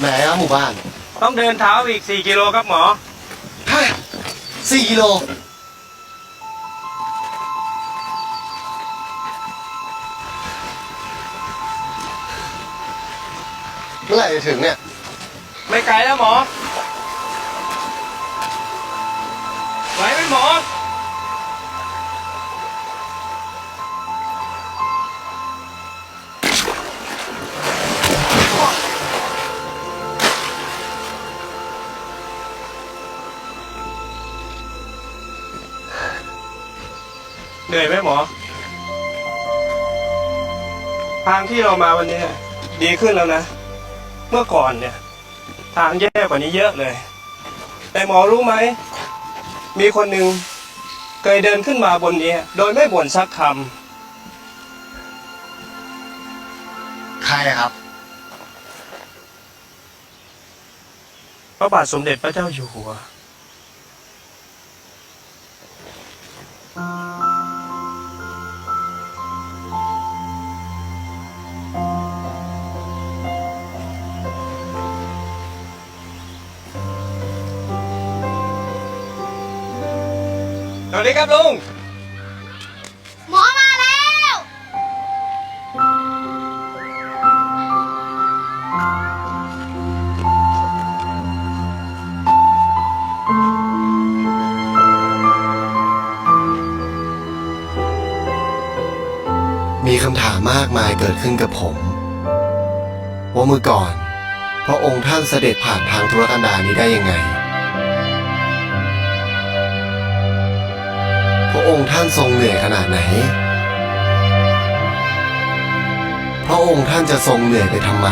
ไหนครับหมู่บ้านต้องเดินเท้าอีก 4 กิโลครับหมอ ฮะสี่กิโล เมื่อไหร่จะถึงเนี่ย ไม่ไกลแล้วหมอ ไหวไหมหมอ เหนื่อยไหมหมอ ทางที่เรามาวันนี้ดีขึ้นแล้วนะ เมื่อก่อนเนี่ย ทางแย่กว่านี้เยอะเลย แต่หมอรู้ไหม มีคนหนึ่งเคยเดินขึ้นมาบนนี้ โดยไม่บ่นสักคใครอะครับำพระบาทสมเด็จพระเจ้าอยู่หัว วัสดีครับลุง หมอมาแล้ว มีคำถามมากมายเกิดขึ้นกับผม ว่าเมื่อก่อน พระองค์ท่านเสด็จผ่านทางธุรกันดารนี้ได้ยังไง องค์ท่านทรงเหนื่อยขนาดไหน พระองค์ท่านจะทรงเหนื่อยไปทำไม